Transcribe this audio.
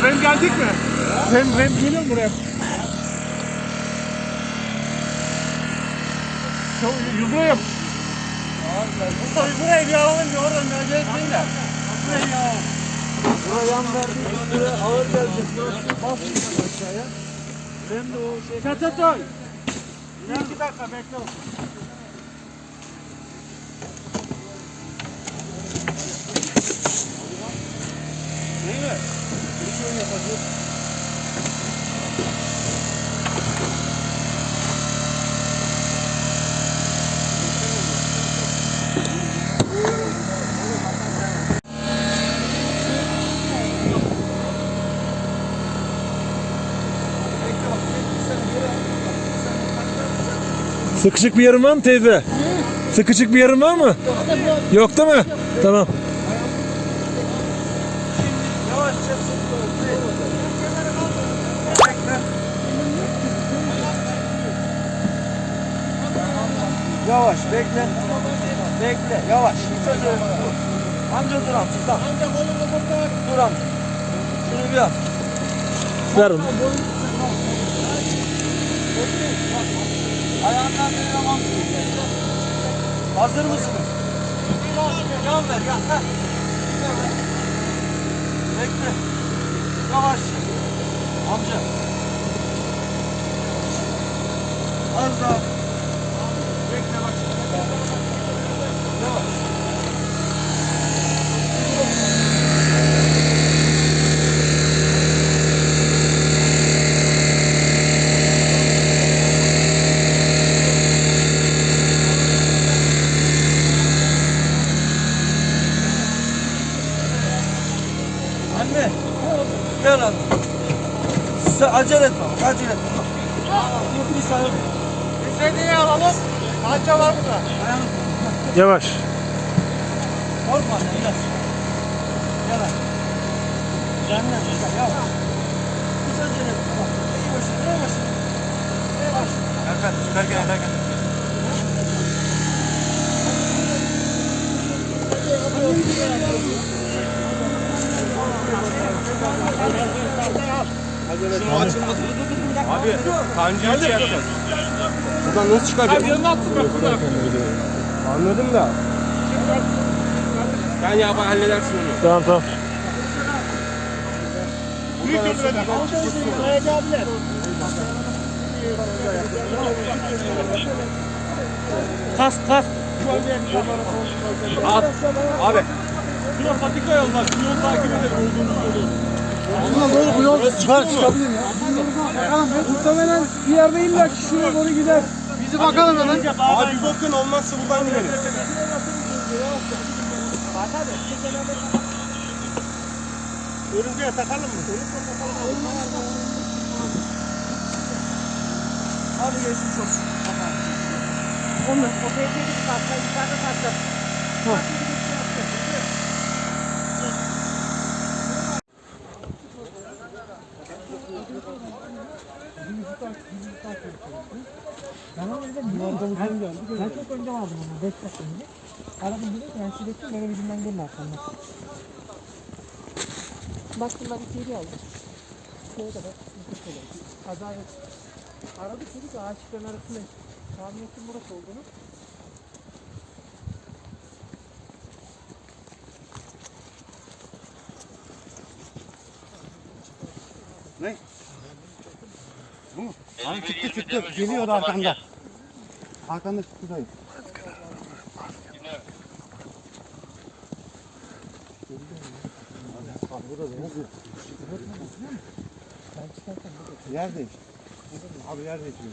Geldik mi? Rem, rem geliyor mu buraya? Çok yıldırayım. Mustafa buraya bir alalım bir oradan acele etmeyin de. Buraya bir alalım. Buraya yan verdi. Buraya ağır gelecek. Bas aşağıya. Hem de o şey. Çatatoy. Bir iki dakika bekle. Değil mi? Şey yapacağız. Sıkışık bir yerin var mı teyze? Sıkışık bir yerin var mı? Yok değil mi? Tamam. Yavaş bekle. Bekle yavaş. Amca dur amca. Amca kolunu Dur amca. Şunu bir al. Ver onu. Ayağından bir zaman. Hazır mısınız? Yan ver yan. Bekle. Yavaş. Amca. Az daha. Bekle bak. Yavaş. Anne. Gel anne. Sen acele etme. bak, Acele etme. Dur bir saniye. İstediğini alalım. Parça var burada. Ayağını Yavaş. korkma anne. Gel. Gel anne. Cennet. Gel yavaş. Hiç acele etme. Bak. Yavaş. Yavaş. Yavaş. Erkan çıkar Abi kancayı şey yapacağız. Buradan nasıl çıkacak? Abi yanına attım bak burada. Anladım da. Ben ya ben halledersin onu. Tamam tamam. Büyük götürelim. Kas kas. At. Abi. Şuna patika yol bak. Bu yol takip eder olduğunu yolu. Buna doğru bu yol çıkar çıkabilir ya. Bakalım muhtemelen bir yerde illa ki şuraya doğru gider. Bizi bakalım hemen. Abi bakın olmazsa buradan gideriz. Örümceğe takalım mı? Hadi geçmiş olsun. Onu o tehlikeli kalksa yukarıda kalksa. Ben çok önce aldım onu. 5 dakika önce. Aradım dedim ben ben yıkık oluyor. Kaza yok. Aradı çocuk ağaçların arasında tahmin ettim burası olduğunu. Hani çıktı çıktı. Geliyor arkanda. Arkanda çıktı dayı. Yer değiş. Abi yer değişiyor.